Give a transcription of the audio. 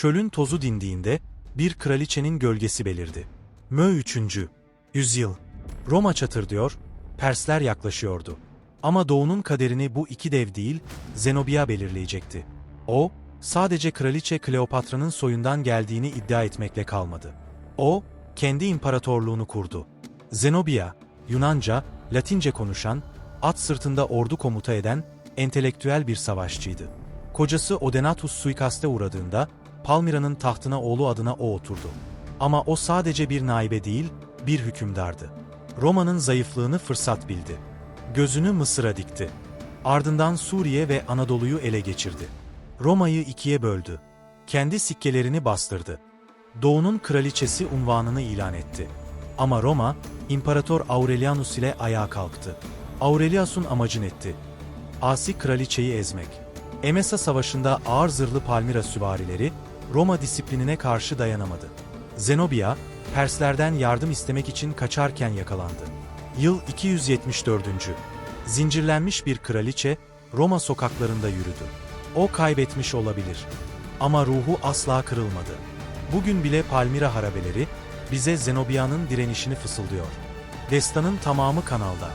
Çölün tozu dindiğinde bir kraliçenin gölgesi belirdi. Mö 3. Yüzyıl. Roma çatırdıyor, Persler yaklaşıyordu. Ama doğunun kaderini bu iki dev değil, Zenobia belirleyecekti. O, sadece kraliçe Kleopatra'nın soyundan geldiğini iddia etmekle kalmadı. O, kendi imparatorluğunu kurdu. Zenobia, Yunanca, Latince konuşan, at sırtında ordu komuta eden, entelektüel bir savaşçıydı. Kocası Odenatus suikaste uğradığında, Palmira'nın tahtına oğlu adına o oturdu. Ama o sadece bir naibe değil, bir hükümdardı. Roma'nın zayıflığını fırsat bildi. Gözünü Mısır'a dikti. Ardından Suriye ve Anadolu'yu ele geçirdi. Roma'yı ikiye böldü. Kendi sikkelerini bastırdı. Doğu'nun kraliçesi unvanını ilan etti. Ama Roma, İmparator Aurelianus ile ayağa kalktı. Aurelius'un amacı netti. Asi kraliçeyi ezmek. Emesa Savaşı'nda ağır zırhlı Palmira süvarileri, Roma disiplinine karşı dayanamadı. Zenobia, Perslerden yardım istemek için kaçarken yakalandı. Yıl 274. Zincirlenmiş bir kraliçe, Roma sokaklarında yürüdü. O kaybetmiş olabilir. Ama ruhu asla kırılmadı. Bugün bile Palmira harabeleri, bize Zenobia'nın direnişini fısıldıyor. Destanın tamamı kanalda.